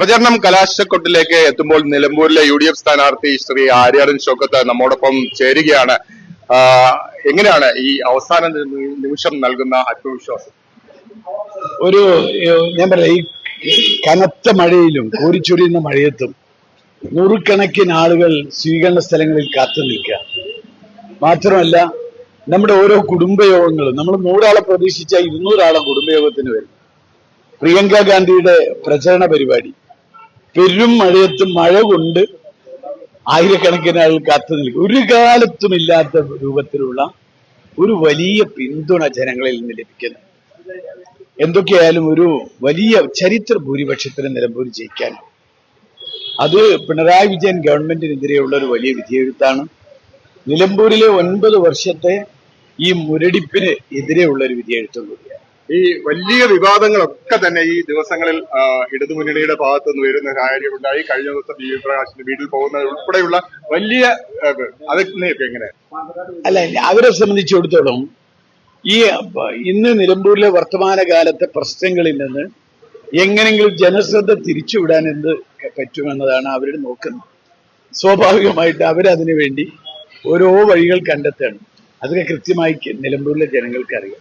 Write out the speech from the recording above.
പ്രചരണം കലാശക്കൊട്ടിലേക്ക് എത്തുമ്പോൾ നിലമ്പൂരിലെ യു ഡി എഫ് സ്ഥാനാർത്ഥി ശ്രീ ആര്യാടൻ ഷോക്കത്ത് നമ്മോടൊപ്പം ചേരുകയാണ്. എങ്ങനെയാണ് ഈ അവസാന നിമി- നിമിഷം നൽകുന്ന ആത്മവിശ്വാസം? ഒരു ഞാൻ പറയാം ഈ കനത്ത മഴയിലും കോരിച്ചൊരിയുന്ന മഴയത്തും നൂറുകണക്കിന് ആളുകൾ സ്വീകരണ സ്ഥലങ്ങളിൽ കാത്തു നിൽക്കുക. മാത്രമല്ല നമ്മുടെ ഓരോ കുടുംബയോഗങ്ങളും നമ്മൾ നൂറാളെ പ്രതീക്ഷിച്ച ഇരുന്നൂറാളെ കുടുംബയോഗത്തിന് വരും. പ്രിയങ്ക ഗാന്ധിയുടെ പ്രചരണ പരിപാടി പെരും മഴയത്ത് മഴ കൊണ്ട് ആയിരക്കണക്കിന് ആളുകൾ കാത്തു നിൽക്കും. ഒരു കാലത്തും ഇല്ലാത്ത രൂപത്തിലുള്ള ഒരു വലിയ പിന്തുണ ജനങ്ങളിൽ നിന്ന് ലഭിക്കുന്നു. എന്തൊക്കെയായാലും ഒരു വലിയ ചരിത്ര ഭൂരിപക്ഷത്തിന് നിലമ്പൂർ ജയിക്കാൻ അത് പിണറായി വിജയൻ ഗവൺമെന്റിനെതിരെയുള്ള ഒരു വലിയ വിധിയെഴുത്താണ്. നിലമ്പൂരിലെ ഒൻപത് വർഷത്തെ ഈ മുരടിപ്പിന് എതിരെയുള്ള ഒരു വിധിയെഴുത്തും കൂടിയാണ്. ഈ വലിയ വിവാദങ്ങളൊക്കെ തന്നെ ഈ ദിവസങ്ങളിൽ ഇടതുമുന്നണിയുടെ ഭാഗത്ത് നിന്ന് വരുന്ന കാര്യമുണ്ടായി. കഴിഞ്ഞ ദിവസം ബി പ്രകാശിന്റെ വീട്ടിൽ പോകുന്നത് ഉൾപ്പെടെയുള്ള വലിയ അതൊക്കെ എങ്ങനെ? അല്ല അവരെ സംബന്ധിച്ചിടത്തോളം ഈ ഇന്ന് നിലമ്പൂരിലെ വർത്തമാനകാലത്തെ പ്രശ്നങ്ങളിൽ നിന്ന് എങ്ങനെങ്കിലും ജനശ്രദ്ധ തിരിച്ചുവിടാൻ എന്ത് പറ്റുമെന്നതാണ് അവർ നോക്കുന്നത്. സ്വാഭാവികമായിട്ട് അവരതിനു വേണ്ടി ഓരോ വഴികൾ കണ്ടെത്തണം അതൊക്കെ കൃത്യമായി നിലമ്പൂരിലെ ജനങ്ങൾക്ക് അറിയാം